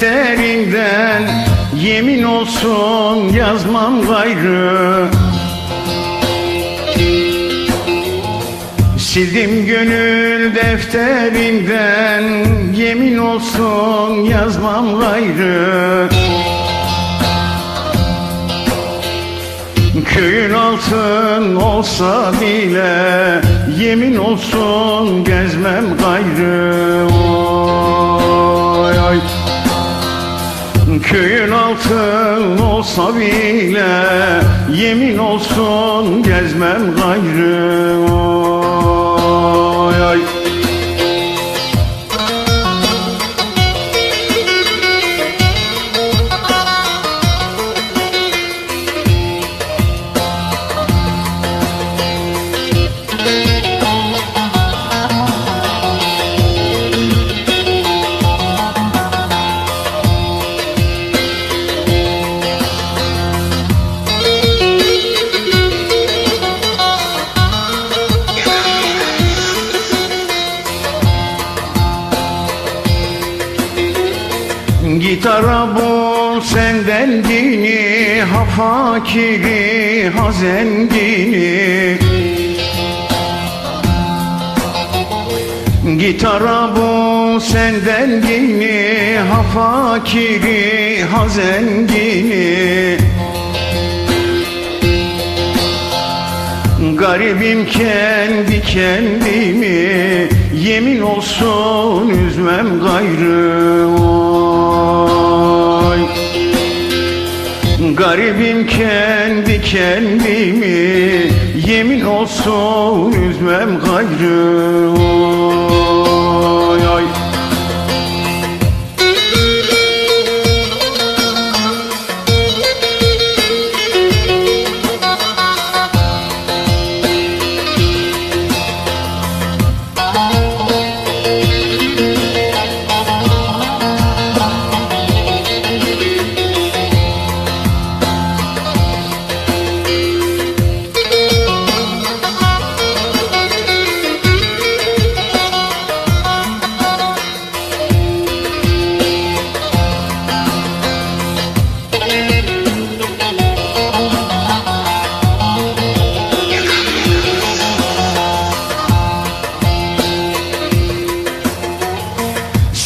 Defterinden Yemin olsun yazmam gayrı. Sildim gönül defterinden Yemin olsun yazmam gayrı. Köyün altın olsa bile Yemin olsun gezmem gayrı Köyün altın olsa bile Yemin olsun gezmem gayrı. Oy, senden dini Ha fakiri ha zengini Gitara bul senden dini Ha fakiri ha zengini Garibim kendi kendimi Yemin olsun üzmem gayrı Garibim kendi kendimi Yemin olsun üzmem gayrı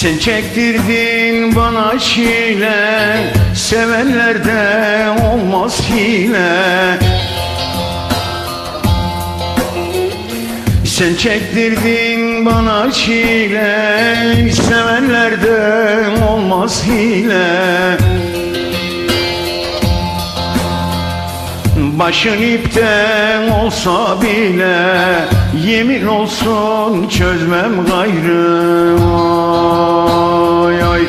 Sen çektirdin bana çile Sevenlerde olmaz hile. Sen çektirdin bana çile Sevenlerde olmaz hile Başın ipten olsa bile Yemin olsun çözmem gayrı. Oy, oy.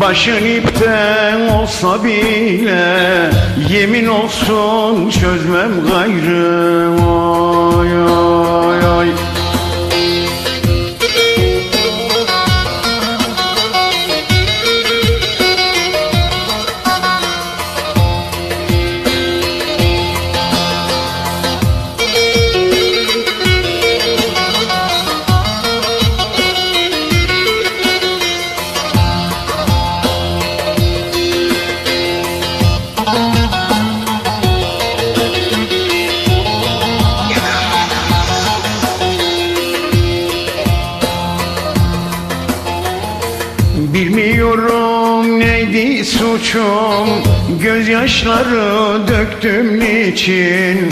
Başın ipten olsa bile Yemin olsun çözmem gayrı. Oy, oy, Bilmiyorum neydi suçum. Gözyaşları döktüm niçin?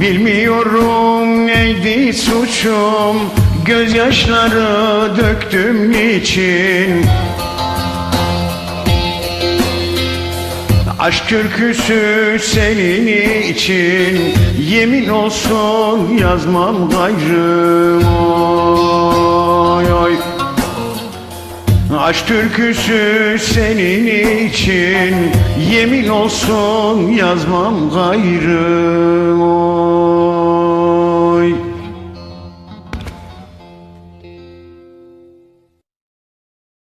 Bilmiyorum neydi suçum. Gözyaşları döktüm niçin? Aşk türküsü senin için. Yemin olsun yazmam gayrı Aşk türküsü senin için Yemin olsun yazmam gayrı oh.